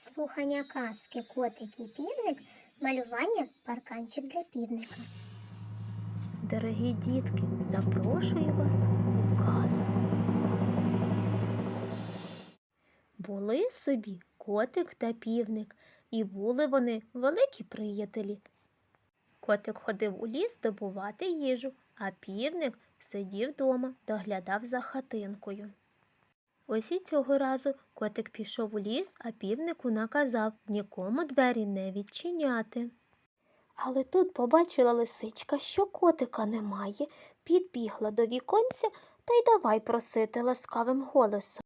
слухання казки Котик і півник, малювання парканчик для півника. Дорогі дітки, запрошую вас у казку. Були собі котик та півник, і були вони великі приятелі. Котик ходив у ліс добувати їжу, а півник сидів дома, доглядав за хатинкою. Ось і цього разу котик пішов у ліс, а півнику наказав нікому двері не відчиняти. Але тут побачила лисичка, що котика немає, підбігла до віконця та й давай просити ласкавим голосом.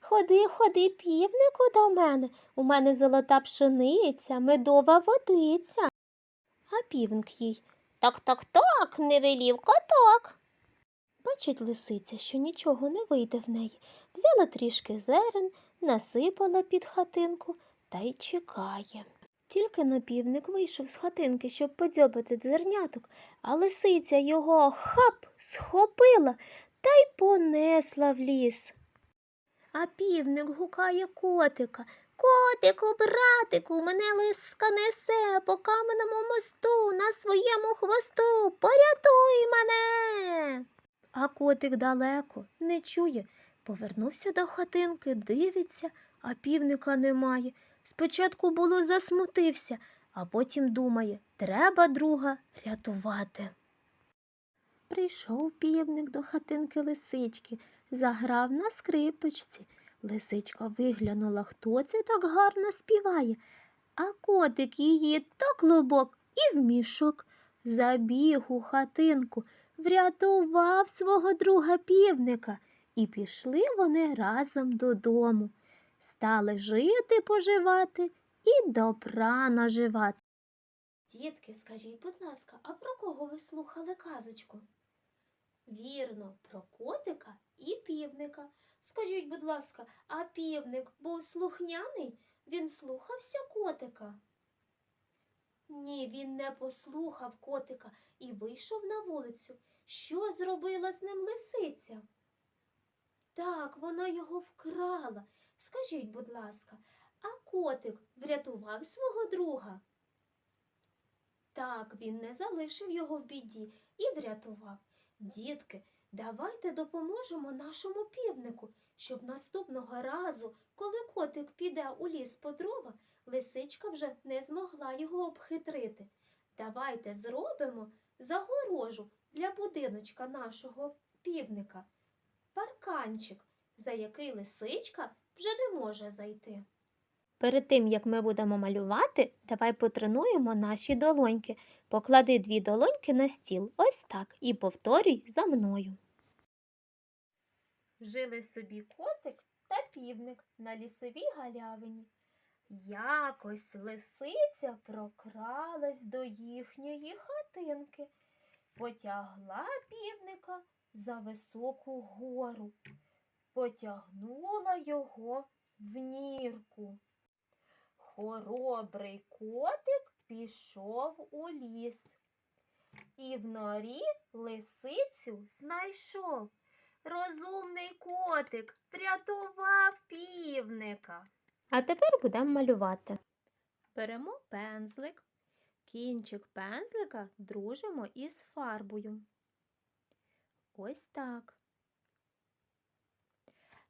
Ходи, ходи, півнику до мене. У мене золота пшениця, медова водиця. А півник їй так, так, так, не велів коток. Бачить лисиця, що нічого не вийде в неї. Взяла трішки зерен, насипала під хатинку та й чекає. Тільки напівник вийшов з хатинки, щоб подьобати зерняток, а лисиця його хап схопила та й понесла в ліс. А півник гукає котика. Котику, братику, мене лиска несе по каменному мосту на своєму хвосту. Порятуй мене. А котик далеко не чує. Повернувся до хатинки, дивиться, а півника немає. Спочатку було засмутився, а потім думає, треба друга рятувати. Прийшов півник до хатинки лисички, заграв на скрипочці. Лисичка виглянула, хто це так гарно співає, а котик її то клубок і в мішок. Забіг у хатинку, врятував свого друга півника, і пішли вони разом додому. Стали жити, поживати і добра наживати. Дітки, скажіть, будь ласка, а про кого ви слухали казочку? Вірно, про котика і півника. Скажіть, будь ласка, а півник був слухняний? Він слухався котика? Ні, він не послухав котика і вийшов на вулицю. Що зробила з ним лисиця? Так, вона його вкрала. Скажіть, будь ласка, а котик врятував свого друга? Так, він не залишив його в біді і врятував. Дітки, давайте допоможемо нашому півнику, щоб наступного разу, коли котик піде у ліс по дрова, лисичка вже не змогла його обхитрити. Давайте зробимо загорожу для будиночка нашого півника, парканчик, за який лисичка вже не може зайти. Перед тим, як ми будемо малювати, давай потренуємо наші долоньки. Поклади дві долоньки на стіл, ось так, і повторюй за мною. Жили собі котик та півник на лісовій галявині. Якось лисиця прокралась до їхньої хатинки, потягла півника за високу гору, потягнула його в нірку. Хоробрий котик пішов у ліс і в норі лисицю знайшов. Розумний котик врятував півника. А тепер будемо малювати. Беремо пензлик, кінчик пензлика дружимо із фарбою. Ось так.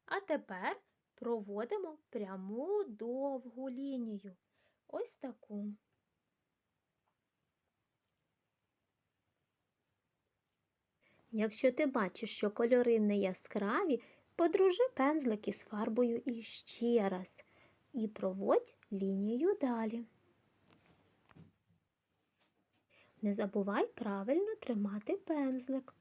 А тепер проводимо пряму довгу лінію. Ось таку. Якщо ти бачиш, що кольори не яскраві, подружи пензлик із фарбою іще раз і проводь лінію далі. Не забувай правильно тримати пензлик.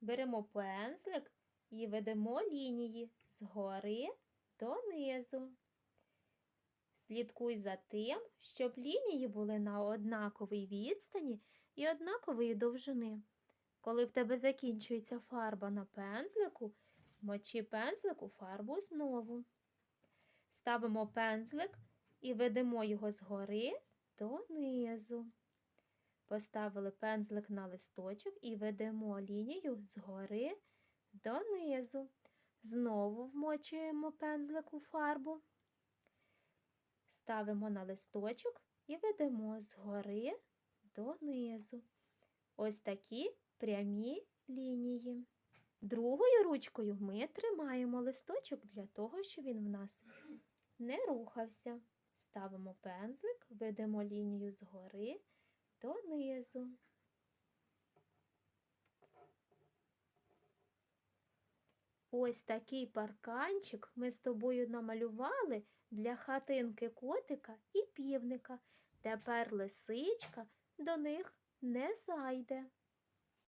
Беремо пензлик і ведемо лінії згори донизу. Слідкуй за тим, щоб лінії були на однаковій відстані і однакової довжини. Коли в тебе закінчується фарба на пензлику, мочи пензлик у фарбу знову. Ставимо пензлик і ведемо його згори донизу. Поставили пензлик на листочок і ведемо лінію згори донизу. Знову вмочуємо пензлик у фарбу. ставимо на листочок і ведемо згори донизу. Ось такі прямі лінії. Другою ручкою ми тримаємо листочок для того, щоб він в нас не рухався. Ставимо пензлик, ведемо лінію згори донизу. Ось такий парканчик ми з тобою намалювали для хатинки котика і півника. Тепер лисичка до них не зайде.